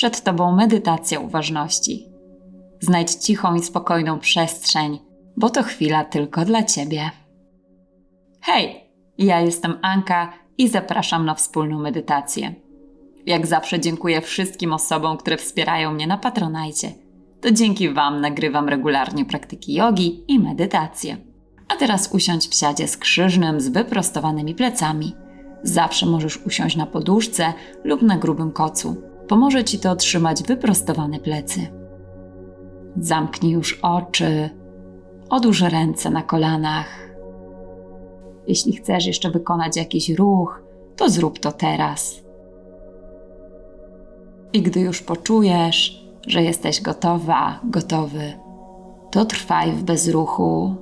Przed Tobą medytacja uważności. Znajdź cichą i spokojną przestrzeń, bo to chwila tylko dla Ciebie. Hej, ja jestem Anka i zapraszam na wspólną medytację. Jak zawsze dziękuję wszystkim osobom, które wspierają mnie na Patronajcie. To dzięki Wam nagrywam regularnie praktyki jogi i medytacje. A teraz usiądź w siadzie skrzyżnym z wyprostowanymi plecami. Zawsze możesz usiąść na poduszce lub na grubym kocu. Pomoże Ci to otrzymać wyprostowane plecy. Zamknij już oczy, odłóż ręce na kolanach. Jeśli chcesz jeszcze wykonać jakiś ruch, to zrób to teraz. I gdy już poczujesz, że jesteś gotowa, gotowy, to trwaj w bezruchu.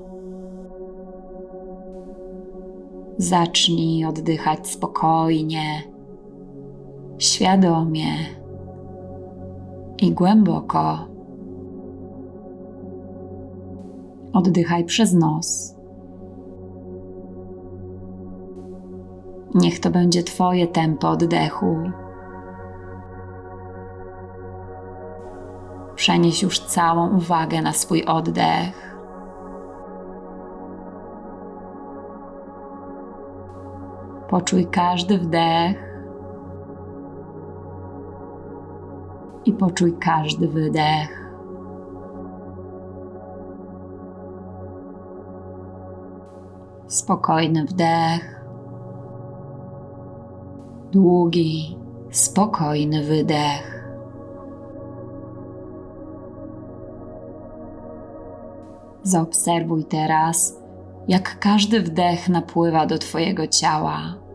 Zacznij oddychać spokojnie, świadomie i głęboko. Oddychaj przez nos. Niech to będzie Twoje tempo oddechu. Przenieś już całą uwagę na swój oddech. Poczuj każdy wdech i poczuj każdy wydech. Spokojny wdech, długi, spokojny wydech. Zaobserwuj teraz, jak każdy wdech napływa do Twojego ciała.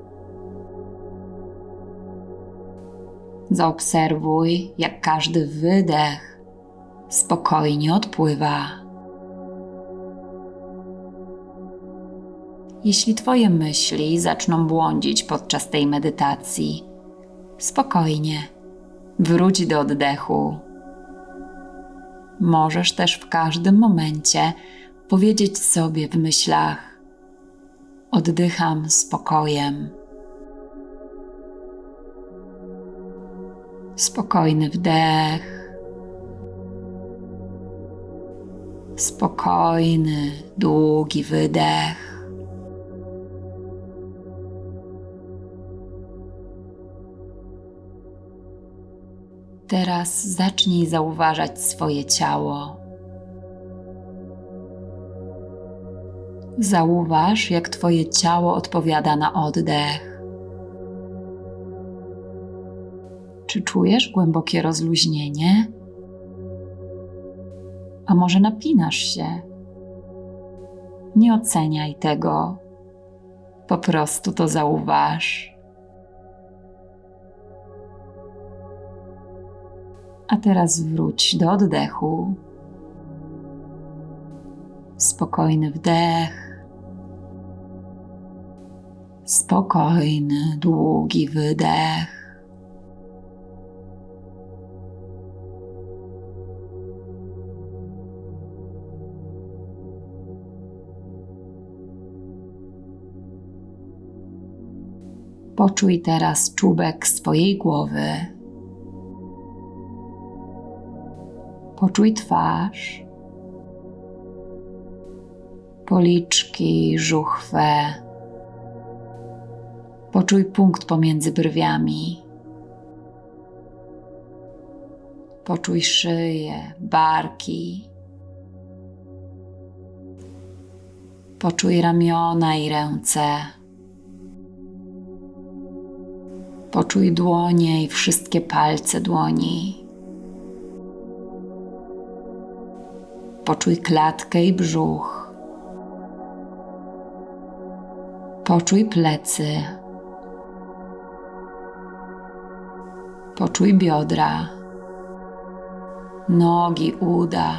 Zaobserwuj, jak każdy wydech spokojnie odpływa. Jeśli Twoje myśli zaczną błądzić podczas tej medytacji, spokojnie wróć do oddechu. Możesz też w każdym momencie powiedzieć sobie w myślach: Oddycham spokojem. Spokojny wdech, spokojny, długi wydech. Teraz zacznij zauważać swoje ciało. Zauważ, jak Twoje ciało odpowiada na oddech. Czy czujesz głębokie rozluźnienie? A może napinasz się? Nie oceniaj tego. Po prostu to zauważ. A teraz wróć do oddechu. Spokojny wdech. Spokojny, długi wydech. Poczuj teraz czubek swojej głowy. Poczuj twarz, policzki, żuchwę. Poczuj punkt pomiędzy brwiami. Poczuj szyję, barki. Poczuj ramiona i ręce. Poczuj dłonie i wszystkie palce dłoni. Poczuj klatkę i brzuch. Poczuj plecy. Poczuj biodra, nogi, uda.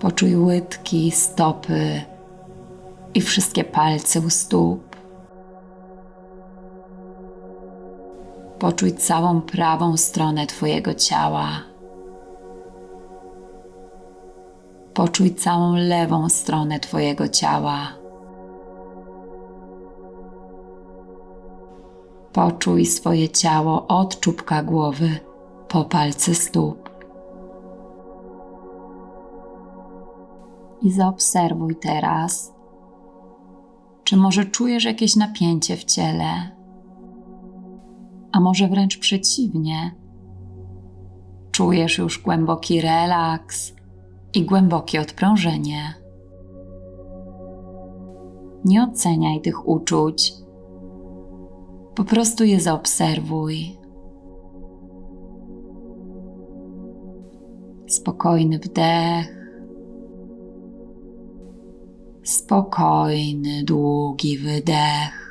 Poczuj łydki, stopy i wszystkie palce u stóp. Poczuj całą prawą stronę Twojego ciała. Poczuj całą lewą stronę Twojego ciała. Poczuj swoje ciało od czubka głowy po palce stóp. I zaobserwuj teraz, czy może czujesz jakieś napięcie w ciele, a może wręcz przeciwnie. Czujesz już głęboki relaks i głębokie odprężenie. Nie oceniaj tych uczuć, po prostu je zaobserwuj. Spokojny wdech, spokojny, długi wydech.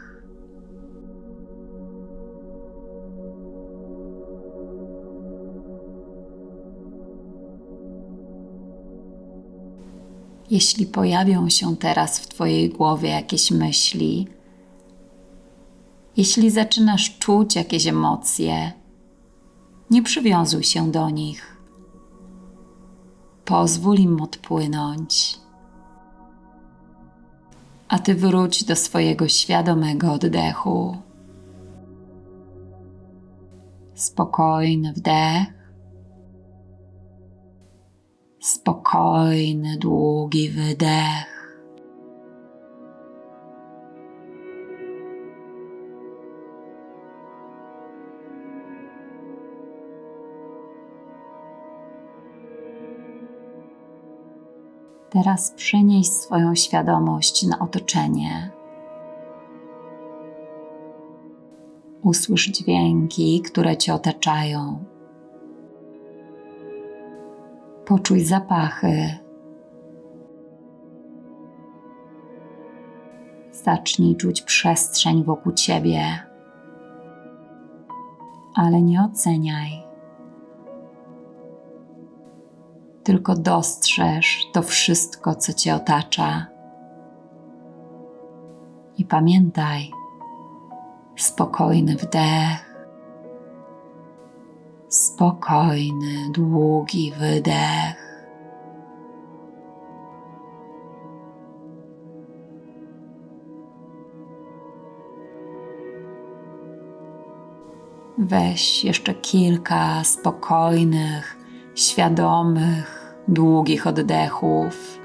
Jeśli pojawią się teraz w Twojej głowie jakieś myśli, jeśli zaczynasz czuć jakieś emocje, nie przywiązuj się do nich. Pozwól im odpłynąć. A ty wróć do swojego świadomego oddechu. Spokojny wdech. Spokojny, długi wydech. Teraz przenieś swoją świadomość na otoczenie. Usłysz dźwięki, które cię otaczają. Poczuj zapachy. Zacznij czuć przestrzeń wokół ciebie, ale nie oceniaj. tylko dostrzeż to wszystko, co Cię otacza. I pamiętaj, spokojny wdech, spokojny, długi wydech. Weź jeszcze kilka spokojnych, świadomych, długich oddechów.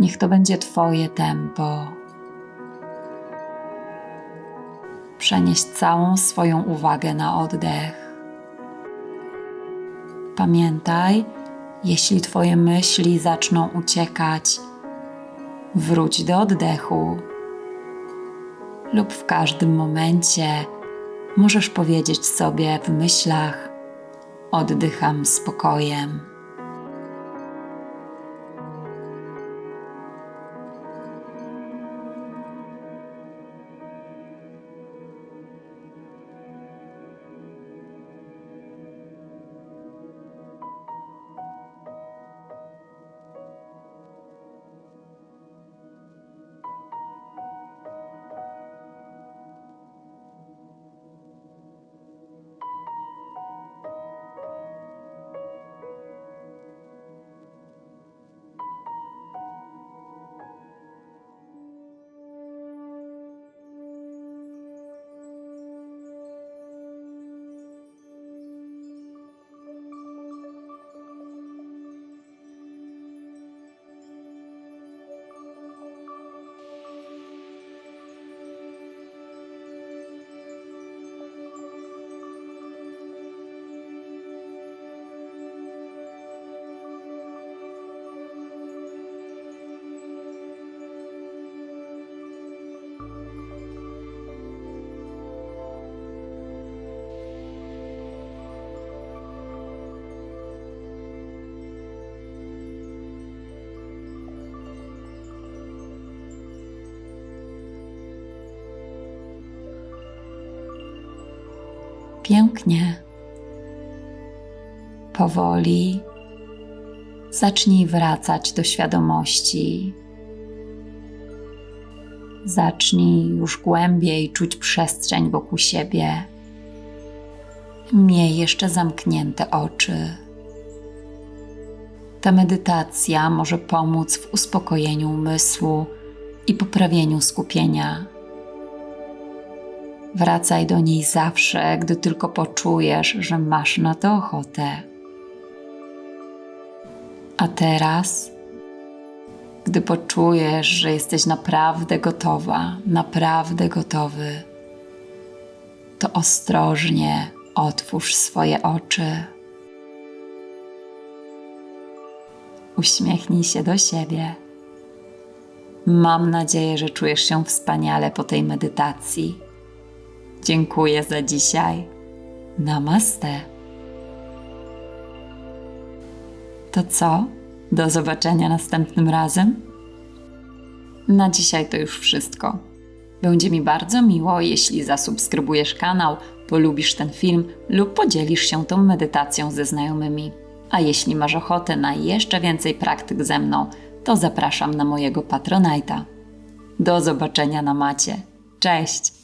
Niech to będzie Twoje tempo. Przenieś całą swoją uwagę na oddech. Pamiętaj, jeśli Twoje myśli zaczną uciekać, wróć do oddechu. Lub w każdym momencie możesz powiedzieć sobie w myślach: oddycham spokojem. Pięknie. Powoli zacznij wracać do świadomości. Zacznij już głębiej czuć przestrzeń wokół siebie. Miej jeszcze zamknięte oczy. Ta medytacja może pomóc w uspokojeniu umysłu i poprawieniu skupienia. Wracaj do niej zawsze, gdy tylko poczujesz, że masz na to ochotę. A teraz, gdy poczujesz, że jesteś naprawdę gotowa, naprawdę gotowy, to ostrożnie otwórz swoje oczy. Uśmiechnij się do siebie. Mam nadzieję, że czujesz się wspaniale po tej medytacji. Dziękuję za dzisiaj. Namaste. To co? Do zobaczenia następnym razem? Na dzisiaj to już wszystko. Będzie mi bardzo miło, jeśli zasubskrybujesz kanał, polubisz ten film lub podzielisz się tą medytacją ze znajomymi. A jeśli masz ochotę na jeszcze więcej praktyk ze mną, to zapraszam na mojego Patronite'a. Do zobaczenia na macie. Cześć!